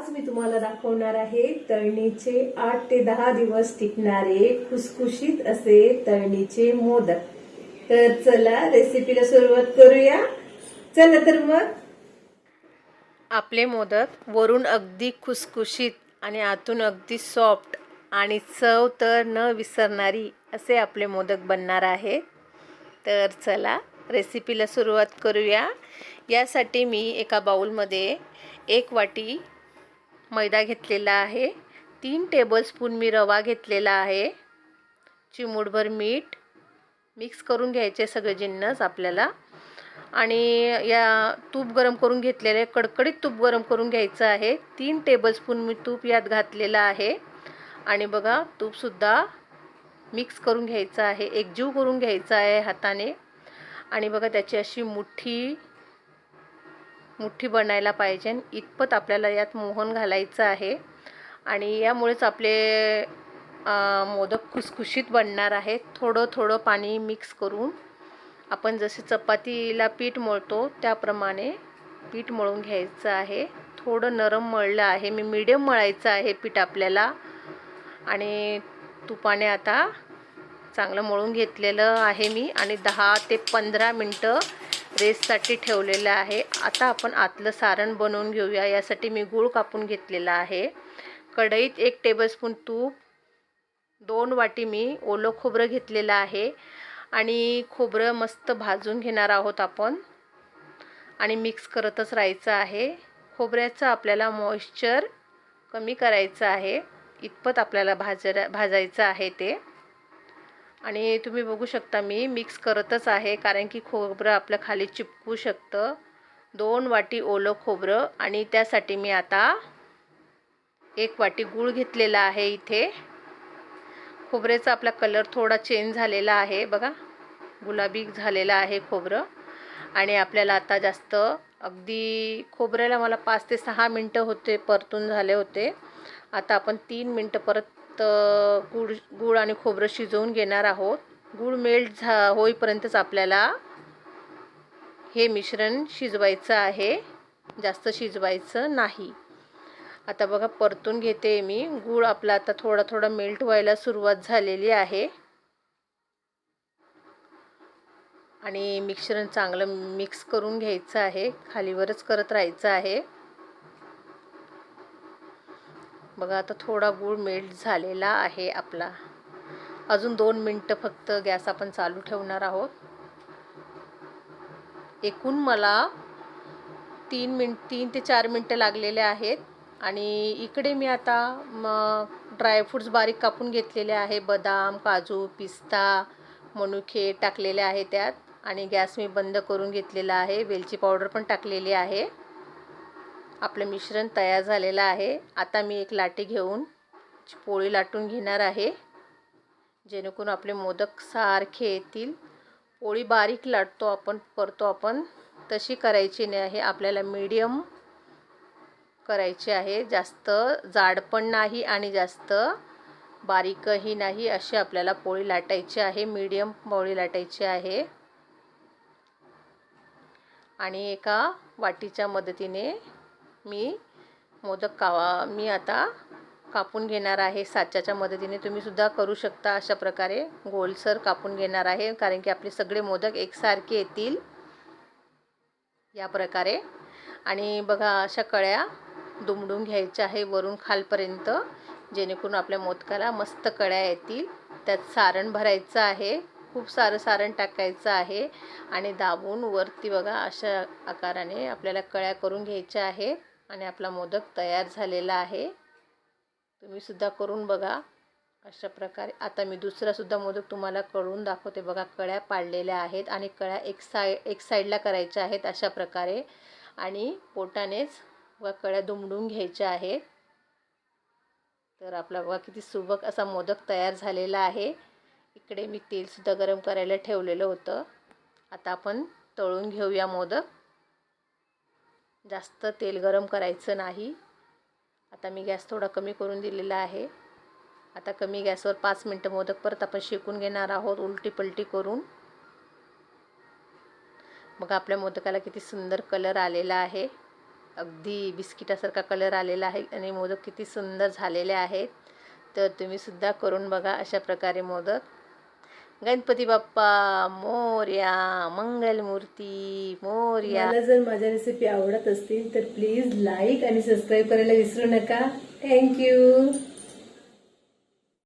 आज मी तुम्हाला दाखवणार आहे तळणीचे आठ ते दहा दिवस टिकणारे खुसखुशीत असे तळणीचे मोदक. तर चला रेसिपीला सुरुवात करूया. चला तर मग. आपले मोदक वरून अगदी खुसखुशीत आणि आतून अगदी सॉफ्ट आणि चव तर न विसरणारी असे आपले मोदक बनणार आहे. तर चला रेसिपीला सुरुवात करूया. यासाठी मी एका बाउलमध्ये एक वाटी मैदा घेतलेला आहे. तीन टेबलस्पून मी रवा घेतलेला आहे. चिमूटभर मीठ मिक्स करून घ्यायचे सगळे जिन्नस आपल्याला. आणि या तूप गरम करून घेतलेलं आहे कडकडीत तूप गरम करून घ्यायचं आहे. तीन टेबलस्पून मी तूप यात घातलेलं आहे. आणि बघा तूपसुद्धा मिक्स करून घ्यायचं आहे. एकजीव करून घ्यायचं आहे हाताने. आणि बघा त्याची अशी मुठी मुठ्ठी बनायला पाहिजे इतपत आपल्याला यात मोहन घालायचं आहे. आणि यामुळेच आपले मोदक खुसखुशीत बनणार आहेत. थोडं थोडं पाणी मिक्स करून आपण जसे चपातीला पीठ मळतो त्याप्रमाणे पीठ मळून घ्यायचं आहे. थोडं नरम मळलं आहे. मी मीडियम मळायचं आहे पीठ आपल्याला. आणि तुपाने आता चांगलं मळून घेतलेलं आहे मी. आणि दहा ते पंधरा मिनटं रेससाठी ठेवलेलं आहे. आता आपण आतलं सारण बनवून घेऊया. यासाठी मी गूळ कापून घेतलेला आहे. कढईत एक टेबलस्पून तूप दोन वाटी मी ओलं खोबरं घेतलेलं आहे. आणि खोबरं मस्त भाजून घेणार आहोत आपण. आणि मिक्स करतच राहायचं आहे. खोबऱ्याचं आपल्याला मॉइश्चर कमी करायचं आहे. इतपत आपल्याला भाजरा भाजायचं आहे ते. आणि तुम्ही बघू शकता मी मिक्स करतच आहे कारण की खोबरं आपलं खाली चिपकू शकतं. दोन वाटी ओलं खोबरं आणि त्यासाठी मी आता एक वाटी गूळ घेतलेला आहे इथे. खोबऱ्याचा आपला कलर थोडा चेंज झालेला आहे बघा. गुलाबी झालेला आहे खोबरं. आणि आपल्याला आता जास्त अगदी खोबऱ्याला मला पाच ते सहा मिनटं होते परतून झाले होते. आता आपण तीन मिनटं परत अ, गूळ गूळ आणि खोबरं शिजवून घेणार आहोत. गूळ मेल्ट झा होईपर्यंतच आपल्याला हे मिश्रण शिजवायचं आहे. जास्त शिजवायचं नाही. आता बघा परतून घेते मी. गूळ आपला आता थोडा थोडा मेल्ट व्हायला सुरुवात झालेली आहे. आणि मिश्रण चांगलं मिक्स करून घ्यायचं आहे. खालीवरच करत राहायचं आहे. बघा आता थोडा गूळ मेल्ट झालेला आहे आपला. अजून दोन मिनटं फक्त गॅस आपण चालू ठेवणार आहोत. एकूण मला तीन मिन तीन ते चार मिनटं लागलेले आहेत. आणि इकडे मी आता मग ड्रायफ्रूट्स बारीक कापून घेतलेले आहे. बदाम काजू पिस्ता मनुके टाकलेले आहे त्यात. आणि गॅस मी बंद करून घेतलेला आहे. वेलची पावडर पण टाकलेली आहे. आपलं मिश्रण तयार झालेलं आहे. आता मी एक लाटी घेऊन पोळी लाटून घेणार आहे. जेणेकरून आपले मोदक सारखे येतील. पोळी बारीक लाटतो आपण परतो आपण. तशी करायची नाही आहे. आपल्याला मीडियम करायची आहे. जास्त जाड पण नाही आणि जास्त बारीकही नाही अशी आपल्याला पोळी लाटायची आहे. मीडियम पोळी लाटायची आहे. आणि एका वाटीच्या मदतीने मी मोदक कावा मी आता कापून घेणार आहे. साच्याच्या मदतीने तुम्ही सुद्धा करू शकता अशा प्रकारे. गोलसर कापून घेणार आहे कारण की आपले सगळे मोदक एकसारखे येतील. या प्रकारे. आणि बघा अशा कळ्या दुमडून घ्यायच्या आहे वरून खालपर्यंत जेणेकरून आपल्या मोदकाला मस्त कळ्या येतील. त्यात सारण भरायचं आहे खूप सारं सारण टाकायचं आहे. आणि दाबून वरती बघा अशा आकाराने आपल्याला कळ्या करून घ्यायच्या आहे आणि आपला मोदक तयार झालेला आहे. तुम्ही सुद्धा करून बघा. अशा प्रकारे. आता मी दुसरासुद्धा मोदक तुम्हाला कळून दाखवते बघा. कळ्या पाडलेल्या आहेत आणि कळ्या एक साय एक साईडला करायच्या आहेत अशा प्रकारे. आणि पोटानेच बघा कळ्या दुमडून घ्यायच्या आहेत. तर आपला बघा किती सुबक असा मोदक तयार झालेला आहे. इकडे मी तेलसुद्धा गरम करायला ठेवलेलं होतं. आता आपण तळून घेऊया मोदक. जास्त तेल गरम करायचं नाही. आता मी गॅस थोडा कमी करून दिलेला आहे. आता कमी गॅसवर पाच मिनटं मोदक परत आपण शेकून घेणार आहोत उलटी पलटी करून. मग आपल्या मोदकाला किती सुंदर कलर आलेला आहे. अगदी बिस्किटासारखा कलर आलेला आहे आणि मोदक किती सुंदर झालेले आहेत. तर तुम्ही सुद्धा करून बघा अशा प्रकारे मोदक. गणपती बाप्पा मोर्या मंगलमूर्ती मोर्या. मला जर माझ्या रेसिपी आवडत असतील तर प्लीज लाईक आणि सबस्क्राईब करायला विसरू नका. थँक्यू